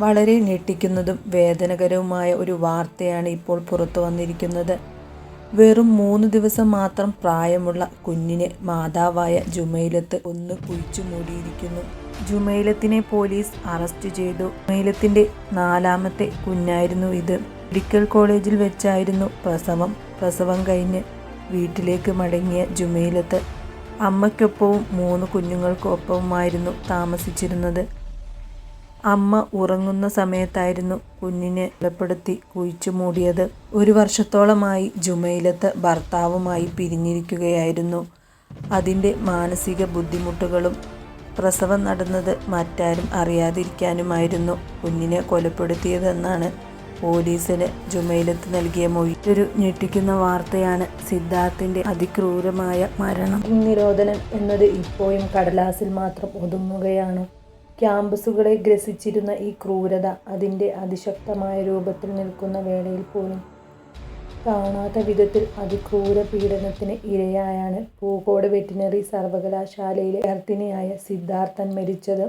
വളരെ ഞെട്ടിക്കുന്നതും വേദനകരവുമായ ഒരു വാർത്തയാണ് ഇപ്പോൾ പുറത്തു വന്നിരിക്കുന്നത്. വെറും മൂന്ന് ദിവസം മാത്രം പ്രായമുള്ള കുഞ്ഞിനെ മാതാവായ ജുമൈലത്ത് ഒന്ന് കുഴിച്ചു മൂടിയിരിക്കുന്നു. ജുമൈലത്തിനെ പോലീസ് അറസ്റ്റ് ചെയ്തു. ജുമൈലത്തിന്റെ നാലാമത്തെ കുഞ്ഞായിരുന്നു ഇത്. മെഡിക്കൽ കോളേജിൽ വെച്ചായിരുന്നു പ്രസവം. പ്രസവം കഴിഞ്ഞ് വീട്ടിലേക്ക് മടങ്ങിയ ജുമൈലത്ത് അമ്മയ്ക്കൊപ്പവും മൂന്ന് കുഞ്ഞുങ്ങൾക്കൊപ്പവുമായിരുന്നു താമസിച്ചിരുന്നത്. അമ്മ ഉറങ്ങുന്ന സമയത്തായിരുന്നു കുഞ്ഞിനെ കൊലപ്പെടുത്തി കുഴിച്ചു മൂടിയത്. ഒരു വർഷത്തോളമായി ജുമൈലത്ത് ഭർത്താവുമായി പിരിഞ്ഞിരിക്കുകയായിരുന്നു. അതിന്റെ മാനസിക ബുദ്ധിമുട്ടുകളും പ്രസവം നടന്നത് മറ്റാരും അറിയാതിരിക്കാനുമായിരുന്നു കുഞ്ഞിനെ കൊലപ്പെടുത്തിയതെന്നാണ് പോലീസിന് ജുമൈലത്ത് നൽകിയ മൊഴി. ഒരു ഞെട്ടിക്കുന്ന വാർത്തയാണ് സിദ്ധാർത്ഥിന്റെ അതിക്രൂരമായ മരണം. നിരോധനം എന്നത് ഇപ്പോഴും കടലാസിൽ മാത്രം ഒതുങ്ങുകയാണോ. ക്യാമ്പസുകളെ ഗ്രസിച്ചിരുന്ന ഈ ക്രൂരത അതിന്റെ അതിശക്തമായ രൂപത്തിൽ നിൽക്കുന്ന വേളയിൽ പോലും കാണാത്ത വിധത്തിൽ അതിക്രൂര പീഡനത്തിന് ഇരയായാണ് പൂക്കോട് വെറ്റിനറി സർവകലാശാലയിലെ വിദ്യാർത്ഥിനിയായ സിദ്ധാർത്ഥൻ മരിച്ചത്.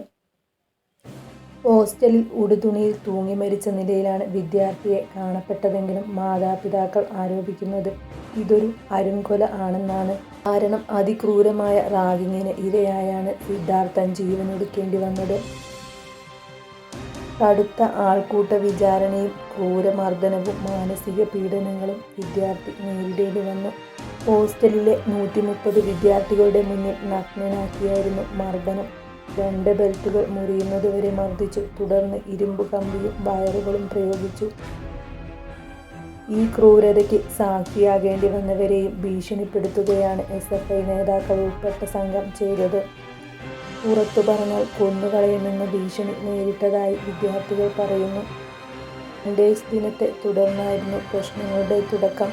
ഹോസ്റ്റലിൽ ഉടുതുണിയിൽ തൂങ്ങി മരിച്ച നിലയിലാണ് വിദ്യാർത്ഥിയെ കാണപ്പെട്ടതെങ്കിലും മാതാപിതാക്കൾ ആരോപിക്കുന്നത്. ഇതൊരു അരുംകൊല ആണെന്നാണ്. കാരണം അതിക്രൂരമായ റാഗിങ്ങിന് ഇരയായാണ് സിദ്ധാർത്ഥൻ ജീവനൊടുക്കേണ്ടി വന്നത്. കടുത്ത ആൾക്കൂട്ട വിചാരണയും ക്രൂരമർദ്ദനവും മാനസിക പീഡനങ്ങളും വിദ്യാർത്ഥി നേരിടേണ്ടി വന്നു. ഹോസ്റ്റലിലെ നൂറ്റി മുപ്പത് വിദ്യാർത്ഥികളുടെ മുന്നിൽ നഗ്നനാക്കിയായിരുന്നു മർദ്ദനം. രണ്ട് ബെൽറ്റുകൾ മുറിയുന്നതുവരെ മർദ്ദിച്ചു. തുടർന്ന് ഇരുമ്പ് കമ്പിയും വയറുകളും പ്രയോഗിച്ചു. ഈ ക്രൂരതയ്ക്ക് സാക്ഷിയാകേണ്ടി വന്നവരെയും ഭീഷണിപ്പെടുത്തുകയാണ് എസ് എഫ് ഐ നേതാക്കൾ ഉൾപ്പെട്ട സംഘം ചെയ്തത്. പുറത്തു പറഞ്ഞാൽ കൊന്നുകളയുമെന്ന ഭീഷണി നേരിട്ടതായി വിദ്യാർത്ഥികൾ പറയുന്നു. ഡേയ്സ് ദിനത്തെ തുടർന്നായിരുന്നു പ്രശ്നങ്ങളുടെ തുടക്കം.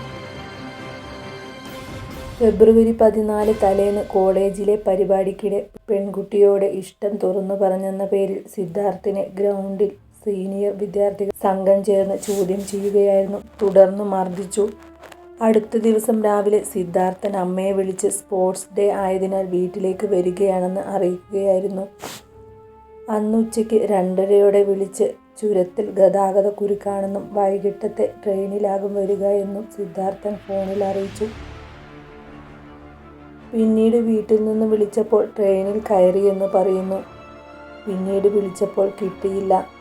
ഫെബ്രുവരി പതിനാല് തലേന്ന് കോളേജിലെ പരിപാടിക്കിടെ പെൺകുട്ടിയോട് ഇഷ്ടം തുറന്നു പറഞ്ഞെന്ന പേരിൽ സിദ്ധാർത്ഥിനെ ഗ്രൗണ്ടിൽ സീനിയർ വിദ്യാർത്ഥികൾ സംഘം ചേർന്ന് ചോദ്യം ചെയ്യുകയായിരുന്നു. തുടർന്ന് മർദ്ദിച്ചു. അടുത്ത ദിവസം രാവിലെ സിദ്ധാർത്ഥൻ അമ്മയെ വിളിച്ച് സ്പോർട്സ് ഡേ ആയതിനാൽ വീട്ടിലേക്ക് വരികയാണെന്ന് അറിയിക്കുകയായിരുന്നു. അന്ന് ഉച്ചയ്ക്ക് രണ്ടരയോടെ വിളിച്ച് ചുരത്തിൽ ഗതാഗത കുരുക്കാണെന്നും വൈകിട്ടത്തെ ട്രെയിനിലാകും വരിക എന്നും സിദ്ധാർത്ഥൻ ഫോണിൽ അറിയിച്ചു. പിന്നീട് വീട്ടിൽ നിന്ന് വിളിച്ചപ്പോൾ ട്രെയിനിൽ കയറിയെന്ന് പറയുന്നു. പിന്നീട് വിളിച്ചപ്പോൾ കിട്ടിയില്ല.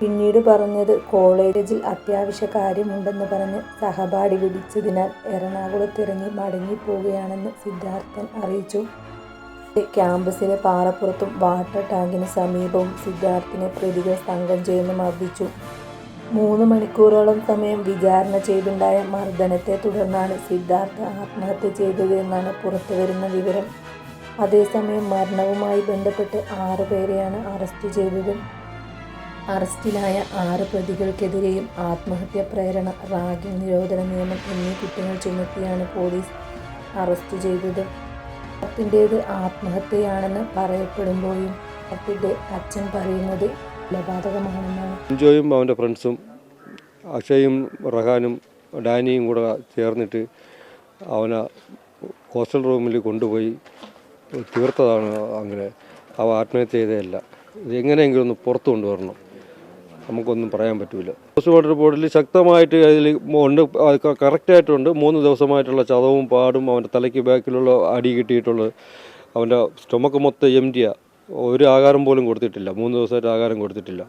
പിന്നീട് പറഞ്ഞത് കോളേജിൽ അത്യാവശ്യ കാര്യമുണ്ടെന്ന് പറഞ്ഞ് സഹപാഠി വിളിച്ചതിനാൽ എറണാകുളത്തിറങ്ങി മടങ്ങിപ്പോവുകയാണെന്ന് സിദ്ധാർത്ഥൻ അറിയിച്ചു. ക്യാമ്പസിലെ പാറപ്പുറത്തും വാട്ടർ ടാങ്കിന് സമീപവും സിദ്ധാർത്ഥിനെ പ്രതികൾ സംഘം ചേർന്ന് മർദ്ദിച്ചു. മൂന്ന് മണിക്കൂറോളം സമയം വിചാരണ ചെയ്തുണ്ടായ മർദ്ദനത്തെ തുടർന്നാണ് സിദ്ധാർത്ഥ ആത്മഹത്യ ചെയ്തത് എന്നാണ് പുറത്തുവരുന്ന വിവരം. അതേസമയം മരണവുമായി ബന്ധപ്പെട്ട് ആറുപേരെയാണ് അറസ്റ്റ് ചെയ്തത്. അറസ്റ്റിലായ ആറ് പ്രതികൾക്കെതിരെയും ആത്മഹത്യാ പ്രേരണ റാഗിംഗ് നിരോധന നിയമം എന്നീ കുറ്റങ്ങൾ ചുമത്തിയാണ് പോലീസ് അറസ്റ്റ് ചെയ്തത്. ഭർത്തിന്റേത് ആത്മഹത്യയാണെന്ന് പറയപ്പെടുമ്പോഴും ഭർത്തിന്റെ അച്ഛൻ പറയുന്നത് കൊലപാതകമാണെന്നാണ്. ജോയും അവന്റെ ഫ്രണ്ട്സും അക്ഷയും റഹാനും ഡാനിയും കൂടെ ചേർന്നിട്ട് അവനെ ഹോസ്റ്റൽ റൂമിൽ കൊണ്ടുപോയി തീർത്തതാണ് അങ്ങനെ. അവ ആത്മഹത്യ ചെയ്തതല്ല. ഇത് എങ്ങനെയെങ്കിലും ഒന്ന് പുറത്തു കൊണ്ടുവരണം. നമുക്കൊന്നും പറയാൻ പറ്റില്ല പോസ്റ്റ്മോർട്ടം റിപ്പോർട്ടിൽ ശക്തമായിട്ട് അതിൽ ഉണ്ട് കറക്റ്റായിട്ടുണ്ട് മൂന്ന് ദിവസമായിട്ടുള്ള ചതവും പാടും അവന്റെ തലയ്ക്ക് ബാക്കിലുള്ള അടി കിട്ടിയിട്ടുള്ളത് അവന്റെ സ്റ്റൊമക്ക് മൊത്തം എം ഒരു ആഹാരം പോലും കൊടുത്തിട്ടില്ല. മൂന്ന് ദിവസമായിട്ട് ആഹാരം കൊടുത്തിട്ടില്ല.